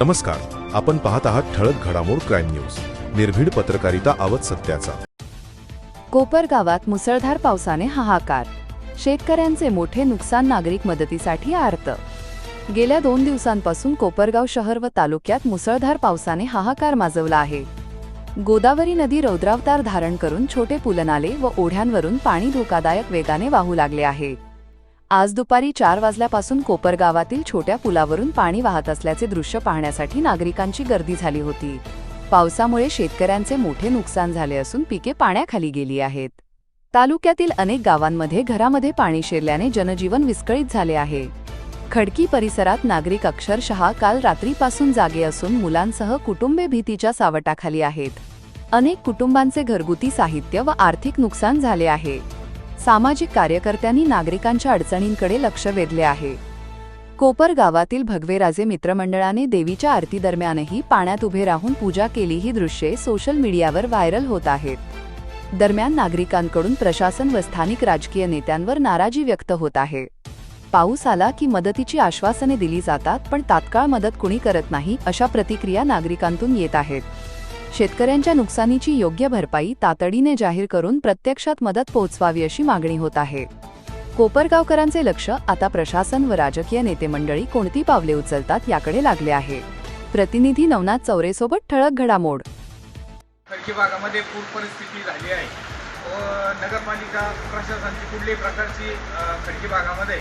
नमस्कार. आपण पाहत आहात ठळक घडामोड क्राईम न्यूज. निर्भीड पत्रकारिता आवत सत्याचा. कोपर गावात मुसळधार पावसाने हाहाकार. शेतकऱ्यांचे मोठे नुकसान नागरिक मदतीसाठी आर्त. गेल्या दोन दिवसांपासून कोपरगाव शहर व तालुक्यात मुसळधार पावसाने हाहाकार माजवला आहे. गोदावरी नदी रौद्रावतार धारण करून छोटे पुलनाले व ओढ्यांवरून पाणी धोकादायक वेगाने वाहू लागले आहे. आज दुपारी चार वाजल्यापासून कोपर गावातील छोट्या पुलावरून पाणी वाहत असल्याचे दृश्य पाहण्यासाठी नागरिकांची गर्दी झाली होती. पावसामुळे शेतकऱ्यांचे मोठे नुकसान झाले असून पिके पाण्याखाली गेली आहेत. तालुक्यातील अनेक गावांमध्ये घरामध्ये पाणी शिरल्याने जनजीवन विस्कळीत झाले आहे. खडकी परिसरात नागरिक अक्षरशः काल रात्रीपासून जागे असून मुलांसह कुटुंबे भीतीच्या सावटाखाली आहेत. अनेक कुटुंबांचे घरगुती साहित्य व आर्थिक नुकसान झाले आहे. सामाजिक कार्यकर्त्यांनी नागरिकांच्या अडचणींकडे लक्ष वेधले आहे. कोपर गावातील भगवेराजे मित्रमंडळाने देवीच्या आरती दरम्यानही पाण्यात उभे राहून पूजा केली ही दृश्ये सोशल मीडियावर व्हायरल होत आहेत. दरम्यान नागरिकांकडून प्रशासन व स्थानिक राजकीय नेत्यांवर नाराजी व्यक्त होत आहे. पाऊस आला की मदतीची आश्वासने दिली जातात पण तात्काळ मदत कुणी करत नाही अशा प्रतिक्रिया नागरिकांतून येत आहेत. शेतकऱ्यांच्या नुकसानीची योग्य भरपाई तातडीने जाहीर करून प्रत्यक्षात मदत पोहोचवावी अशी मागणी होत आहे. कोपरगावकरांचे लक्ष आता प्रशासन व राजकीय नेते मंडळी कोणती पावले उचलतात याकडे लागले आहे. प्रतिनिधी नवनाथ चौरेसोबत ठळक घडामोड. भागामध्ये पूर परिस्थिती झाली आहे. व नगरपालिका प्रशासनाची कुठल्याही प्रकारची खडकी भागामध्ये